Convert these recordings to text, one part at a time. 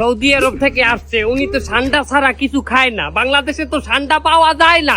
Saudi আরব থেকে আসছে, উনি তো ঠান্ডা ছাড়া কিছু খায় না। বাংলাদেশে তো ঠান্ডা পাওয়া যায় না।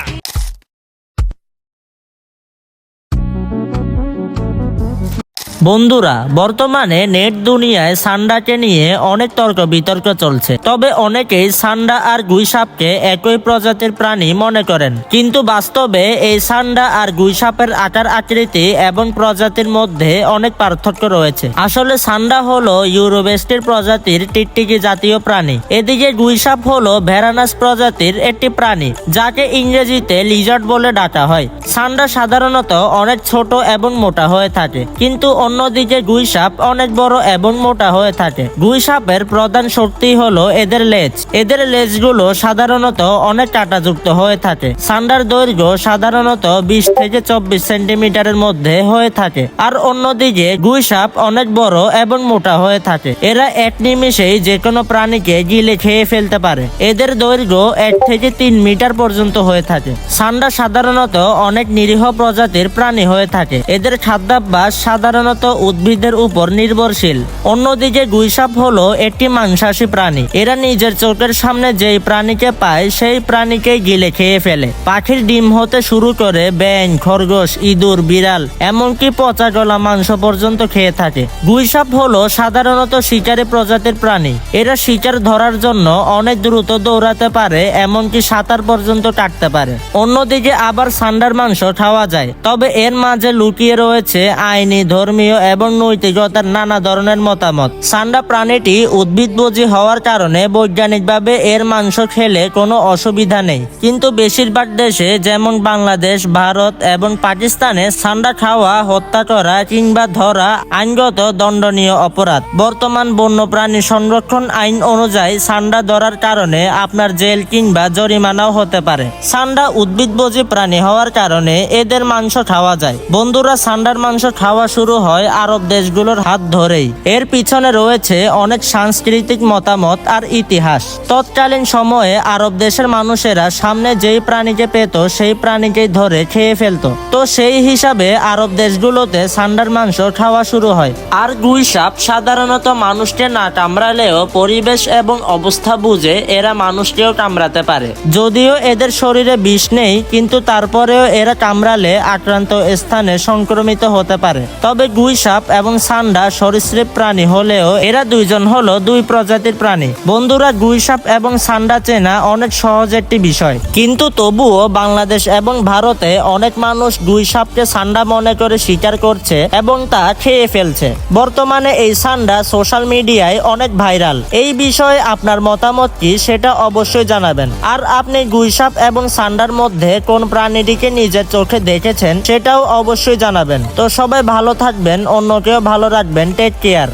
বন্ধুরা, বর্তমানে নেট দুনিয়ায় সান্ডাকে নিয়ে অনেক তর্ক বিতর্ক চলছে। তবে অনেকেই সান্ডা আর গুইসাপকে একই প্রজাতির প্রাণী মনে করেন। কিন্তু বাস্তবে এই সান্ডা আর গুইসাপের আকার আকৃতি এবং প্রজাতির মধ্যে অনেক পার্থক্য রয়েছে। আসলে সান্ডা হলো ইউরোবেস্টির প্রজাতির টিকটিকি জাতীয় প্রাণী। এদিকে গুইসাপ হলো ভেরানাস প্রজাতির একটি প্রাণী, যাকে ইংরেজিতে লিজার্ড বলে ডাকা হয়। সান্ডা সাধারণত অনেক ছোট এবং মোটা হয়ে থাকে, কিন্তু অন্যদিকে গুইসাপ অনেক বড় এবং মোটা হয়ে থাকে। গুইসাপের প্রধান শক্তি হলো এদের লেজ। এদের লেজগুলো সাধারণত অনেক কাঁটাযুক্ত হয়ে থাকে। সান্ডার দৈর্ঘ্য সাধারণত বিশ থেকে চব্বিশ সেন্টিমিটারের মধ্যে হয়ে থাকে। আর অন্যদিকে গুইসাপ অনেক বড় এবং মোটা হয়ে থাকে। এরা এক নিমিষেই যে কোনো প্রাণীকে গিলে খেয়ে ফেলতে পারে। এদের দৈর্ঘ্য এক থেকে তিন মিটার পর্যন্ত হয়ে থাকে। সান্ডা সাধারণত অনেক নিরীহ প্রজাতির প্রাণী হয়ে থাকে। এদের খাদ্যাভ্যাস সাধারণত উদ্ভিদের উপর নির্ভরশীল। অন্যদিকে গুইসাপ হলো একটি মাংসাশী প্রাণী। এরা নিজের চোখের সামনে যেই প্রাণীকে পায়, সেই প্রাণীকে গিলে খেয়ে ফেলে। পাখির ডিম হতে শুরু করে ব্যাং খরগোশ, ইঁদুর, বিড়াল, এমনকি পচা গলা মাংস পর্যন্ত খেয়ে থাকে। গুইসাপ হলো সাধারণত শিকারী প্রজাতির প্রাণী। এরা শিকার ধরার জন্য অনেক দ্রুত দৌড়াতে পারে, এমনকি সাঁতার পর্যন্ত কাটতে পারে। অন্যদিকে আবার সান্ডার মাংস খাওয়া যায়। তবে এর মাঝে লুকিয়ে রয়েছে আইনি, ধর্মীয় এবং নৈতিকতার নানা ধরনের মতামত। সান্ডা প্রাণীটি উদ্ভিদভোজী হওয়ার কারণে বৈজ্ঞানিকভাবে এর মাংস খেলে কোনো অসুবিধা নেই। কিন্তু বেশিরভাগ দেশে, যেমন বাংলাদেশ, ভারত এবং পাকিস্তানে, সান্ডা খাওয়া, হত্যা করা কিংবা ধরা আইনগত দণ্ডনীয় অপরাধ। বর্তমান বন্যপ্রাণী সংরক্ষণ আইন অনুযায়ী সান্ডা ধরার কারণে আপনার জেল কিংবা জরিমানাও হতে পারে। সান্ডা উদ্ভিদভোজী প্রাণী হওয়ার কারণে এদের মাংস খাওয়া যায়। বন্ধুরা, সান্ডার মাংস খাওয়া শুরু হয় আরব দেশগুলোর হাত ধরেই। এর পিছনে রয়েছে অনেক সাংস্কৃতিক মতামত আর ইতিহাস। তৎকালীন সময়ে আরব দেশের মানুষেরা সামনে যেই প্রাণীকে পেত, সেই প্রাণীকেই ধরে খেয়ে ফেলতো। তো সেই হিসাবে আরব দেশগুলোতে সান্ডার মাংস খাওয়া শুরু হয়। আর গুই সাপ সাধারণত মানুষকে না কামড়ালেও পরিবেশ এবং অবস্থা বুঝে এরা মানুষকেও কামড়াতে পারে। যদিও এদের শরীরে বিষ নেই, কিন্তু তারপরেও এরা কামড়ালে আক্রান্ত স্থানে সংক্রমিত হতে পারে। তবে গুই সাপ এবং সান্ডা সরীসৃপ প্রাণী হলেও এরা দুইজন হলো দুই প্রজাতির প্রাণী। বন্ধুরা গুই সাপ এবং সান্ডা চেনা অনেক সহজ একটি বিষয়। কিন্তু তবুও বাংলাদেশ এবং ভারতে অনেক মানুষ গুই সাপকে সান্ডা মনে করে স্বীকার করছে এবং তা খেয়ে ফেলছে। বর্তমানে এই সান্ডা সোশ্যাল মিডিয়ায় অনেক ভাইরাল। এই বিষয়ে আপনার মতামত কি সেটা অবশ্যই জানাবেন। আর আপনি গুইসাপ এবং সান্ডার মধ্যে কোন প্রাণীটিকে নিজের চোখে দেখেছেন সেটাও অবশ্যই জানাবেন। তো সবাই ভালো থাকবেন। অন্যকেও ভালো রাখবেন টেক কেয়ার